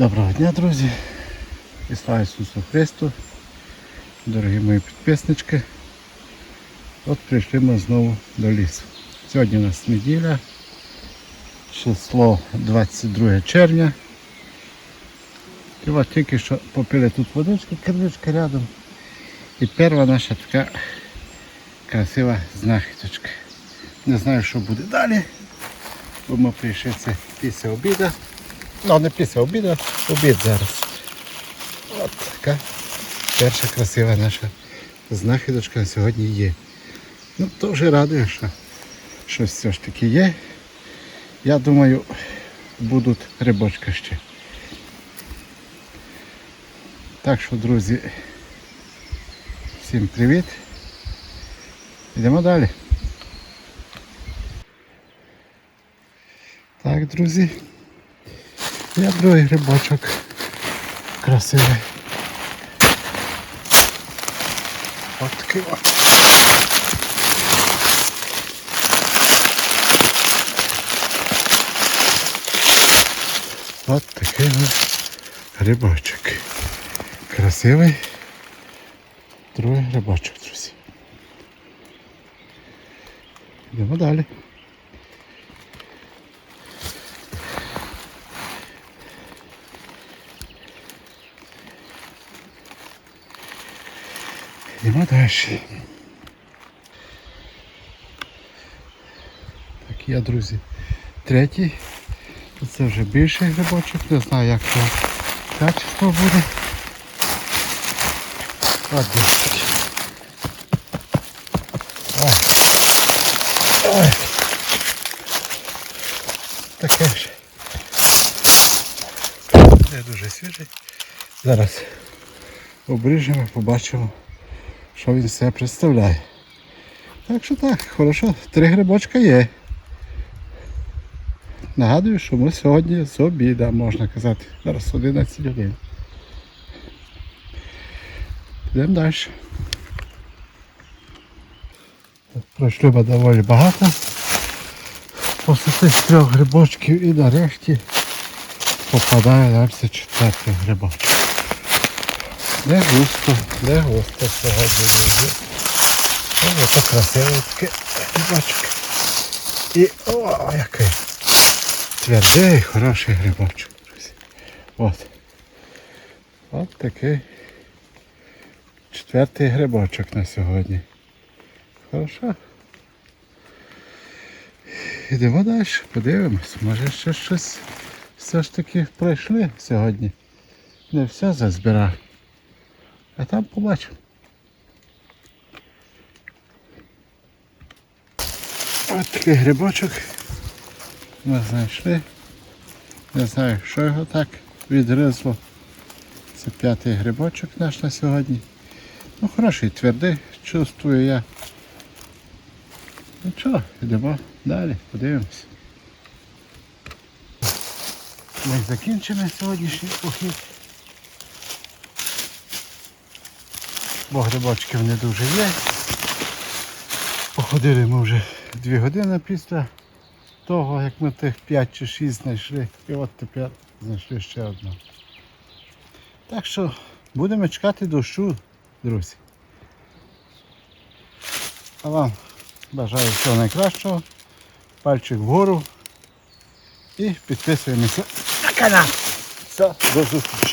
Доброго дня, друзі. І слава Ісусу Христу. Дорогі мої підписнички. От прийшли ми знову до лісу. Сьогодні у нас неділя, число 22 червня. І от тільки що попили тут водички, керничка рядом. І перша наша така красива знахідочка. Не знаю, що буде далі. Бо ми прийшли це після обіду. Ну, не після обіду, обід зараз. От така перша красива наша знахідочка на сьогодні є. Ну, вже радує, що щось все ж таки є. Я думаю, будуть рибочка ще. Так що, друзі, всім привіт. Йдемо далі. Так, друзі. Я другий грибочок. Красивий. От такий от. От такий от грибочок. Красивий. Другий грибочок, друзі. Йдемо далі. Йдемо далі. Так, я, друзі, третій. Це вже більший грибочок, не знаю як то качество буде. От десь. Ой. Таке ж. Не дуже свіжий. Зараз обріжемо, побачимо що він себе представляє. Так що так, хорошо, три грибочка є. Нагадую, що ми сьогодні з обіда, можна казати. Зараз 11 годин. Йдемо далі. Пройшли ми доволі багато. Після трьох грибочків і нарешті попадає нам четвертий грибочок. Не густо, не густо сьогодні друзі. Ось це красивий такий грибочок. І о, який твердий, хороший грибочок, друзі. От. От такий четвертий грибочок на сьогодні. Хорошо. Йдемо далі, подивимось. Може ще щось все ж таки пройшли сьогодні. Не все зазбирав. А там побачимо. Ось такий грибочок ми знайшли. Не знаю, що його так відгризло. Це п'ятий грибочок наш на сьогодні. Ну хороший, твердий, чувствую я. Ну що, йдемо далі, подивимось. Ми закінчимо сьогоднішній похід. Бо грибочків не дуже є. Походили ми вже 2 години після того, як ми тих 5 чи 6 знайшли. І от тепер знайшли ще одну. Так що будемо чекати дощу, друзі. А вам бажаю всього найкращого. Пальчик вгору і підписуємося на канал. Все, до зустрічі.